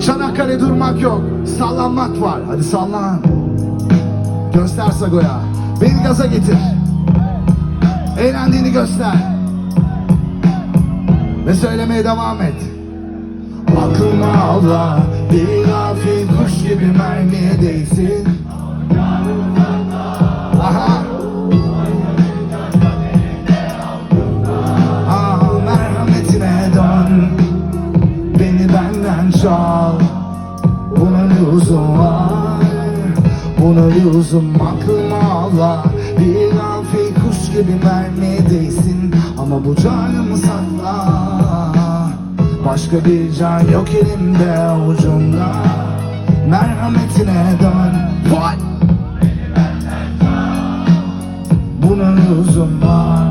Çanakkale durmak yok. Sallanmak var. Hadi sallan. Göster Sago'ya. Beni gaza getir. Eğlendiğini göster. Ve söylemeye devam et. Aklına avla. Bir afil kuş gibi mermiye değsin. Buna lüzum aklıma ağla Bir gafil kuş gibi mermiye değsin Ama bu canımı sakla. Başka bir can yok elimde avucumda Merhametine dön. Vay! Buna lüzum var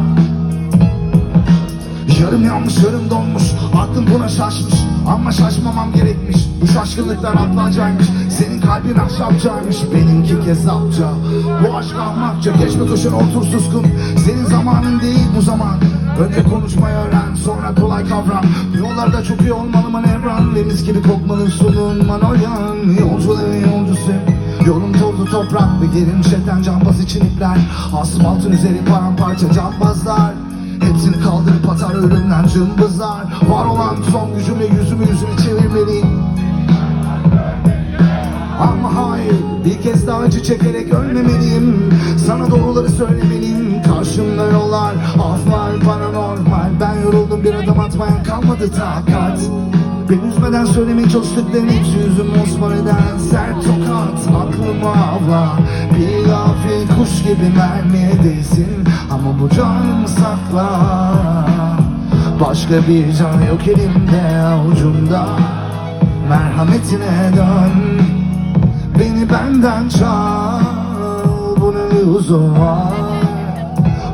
Yarım yanmış yarım donmuş. Aklım buna şaşmış Ama şaşmamam gerekmiş. Bu şaşkınlıklar atlacaymış Senin kalbin ahşapçaymış Benimki kesapça Bu aşk ahmakça Geçme tuşuna otur suskun. Senin zamanın değil bu zaman. Önce konuşmayı öğren sonra kolay kavram. Yollarda çok iyi olmalı manevran. Deniz gibi kokmalı sunun manolyan Yolcuların yolcusu. Yolum tozlu toprak ve gerin çeten cambaz için ipler. Asfaltın üzeri paramparça cambazlar Hepsini kaldırıp atar ölümden cımbızlar. Var olan son gücümle yüzümü yüzünü çevirmeliyim. Ama hayır bir kez daha acı çekerek ölmemeliyim. Sana doğruları söylemeliyim. Karşımda yollar af var bana normal. Ben yoruldum bir adım atmaya kalmadı takat. Beni üzmeden söylemeye çalıştıkların hepsi yüzüm osman eden Sert tokat. Aklıma avla Bir gafil kuş gibi mermiye değsin sakla Başka bir can yok elimde avucumda. Merhametine dön. Beni benden çal. Buna lüzum var.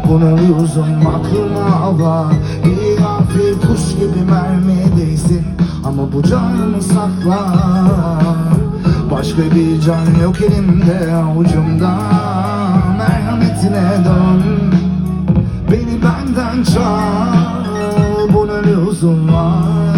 Buna lüzum aklıma avla Bir gafil kuş gibi değsin Ama bu canımı sakla. Başka bir can yok elimde avucumda. Merhametine dön Benden çal Buna lüzum var